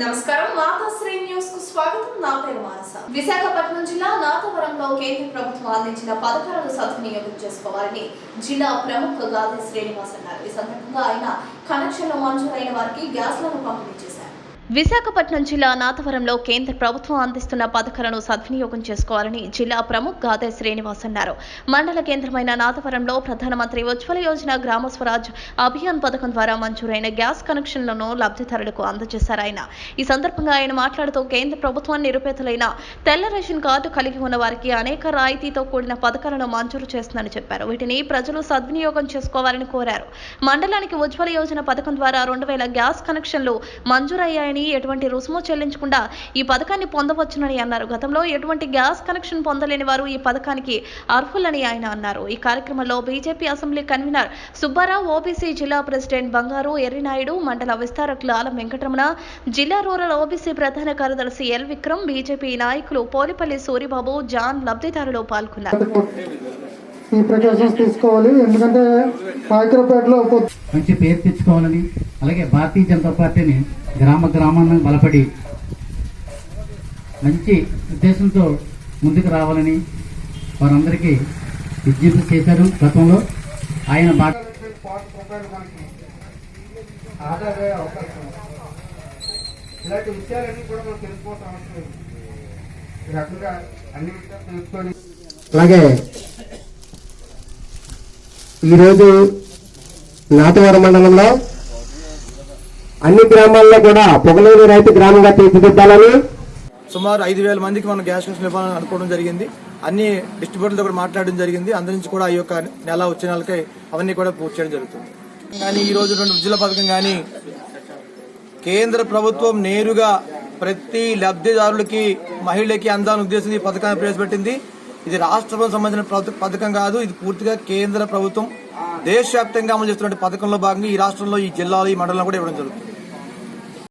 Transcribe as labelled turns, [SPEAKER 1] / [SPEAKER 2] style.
[SPEAKER 1] నమస్కారం. మాతాశ్రీ న్యూస్కు స్వాగతం. నా పేరు మానస. విశాఖపట్నం జిల్లా నాతవరంలో కేంద్ర ప్రభుత్వం అందించిన పథకాలను సద్వినియోగం చేసుకోవాలని జిల్లా ప్రముఖ గాంధీ శ్రీనివాస్ అన్నారు ఈ సందర్భంగా ఆయన కనెక్షన్లు మంజూరైన వారికి గ్యాస్లను పంపిణీ చేశారు. విశాఖపట్నం జిల్లా నాథవరంలో కేంద్ర ప్రభుత్వం అందిస్తున్న పథకాలను సద్వినియోగం చేసుకోవాలని జిల్లా ప్రముఖ్ గాదే శ్రీనివాస్ అన్నారు. మండల కేంద్రమైన నాతవరంలో ప్రధానమంత్రి ఉజ్వల యోజన గ్రామ స్వరాజ్ అభియాన్ పథకం ద్వారా మంజూరైన గ్యాస్ కనెక్షన్లను లబ్ధిదారులకు అందజేశారు ఆయన. ఈ సందర్భంగా ఆయన మాట్లాడుతూ కేంద్ర ప్రభుత్వం నిరుపేదలైన తెల్ల రేషన్ కార్డు కలిగి ఉన్న వారికి అనేక రాయితీతో కూడిన పథకాలను మంజూరు చేస్తుందని చెప్పారు. వీటిని ప్రజలు సద్వినియోగం చేసుకోవాలని కోరారు. మండలానికి ఉజ్వల యోజన పథకం ద్వారా రెండు వేల గ్యాస్ కనెక్షన్లు మంజూరయ్యాయని ఎటువంటి రుసుము చెల్లించకుండా ఈ పథకాన్ని పొందవచ్చునని అన్నారు. గతంలో ఎటువంటి గ్యాస్ కనెక్షన్ పొందలేని వారు ఈ పథకానికి అర్హులని ఆయన అన్నారు. ఈ కార్యక్రమంలో BJP assembly convener Subbarao OBC జిల్లా ప్రెసిడెంట్ బంగారు ఎర్రినాయుడు మండల విస్తారకులు ఆలం వెంకటరమణ జిల్లా రూరల్ ఓబీసీ ప్రధాన కార్యదర్శి ఎల్ విక్రమ్ బీజేపీ నాయకులు పోలిపల్లి సూరిబాబు జాన్ లబ్ధిదారులు పాల్గొన్నారు.
[SPEAKER 2] ఈ ప్రికాషన్స్ తీసుకోవాలి ఎందుకంటే మైక్రోపేటలో పొద్దు
[SPEAKER 3] మంచి పేరు తెచ్చుకోవాలని అలాగే భారతీయ జనతా పార్టీని గ్రామ గ్రామాన్ని బలపడి మంచి ఉద్దేశంతో ముందుకు రావాలని వారందరికీ విజ్ఞప్తి చేశారు గతంలో ఆయన.
[SPEAKER 2] ఇలాంటి విషయాలన్నీ కూడా మనం తెలుసుకోవాల్సిన అవసరం ఉంది ఈ రకంగా అన్ని విషయాలు తెలుసుకొని
[SPEAKER 4] అలాగే ఈరోజు నాటవర మండలంలో అన్ని గ్రామాల్లో కూడా పొగలేని రైతు గ్రామంగా తీర్చిదిద్దాలని
[SPEAKER 5] సుమారు ఐదు వేల మందికి మనం గ్యాస్ కనెక్షన్ ఇవ్వాలని అనుకోవడం జరిగింది. అన్ని డిస్ట్రిబ్యూటర్లతో కూడా మాట్లాడడం జరిగింది. అందరి నుంచి కూడా ఈ యొక్క నెల వచ్చే నెలకి అవన్నీ కూడా పూర్తి చేయడం జరుగుతుంది. కానీ ఈ రోజు రెండు ఉజ్వల పథకం కానీ కేంద్ర ప్రభుత్వం నేరుగా ప్రతి లబ్ధిదారులకి మహిళలకి అందాలని ఉద్దేశం ఈ పథకాన్ని ప్రవేశపెట్టింది. ఇది రాష్ట్రం సంబంధించిన పథ- పథకం కాదు ఇది పూర్తిగా కేంద్ర ప్రభుత్వం. దేశవ్యాప్తంగా అమలు చేస్తున్న పథకంలో భాగంగా ఈ రాష్ట్రంలో ఈ జిల్లాలో ఈ మండలంలో కూడా ఇవ్వడం జరుగుతుంది.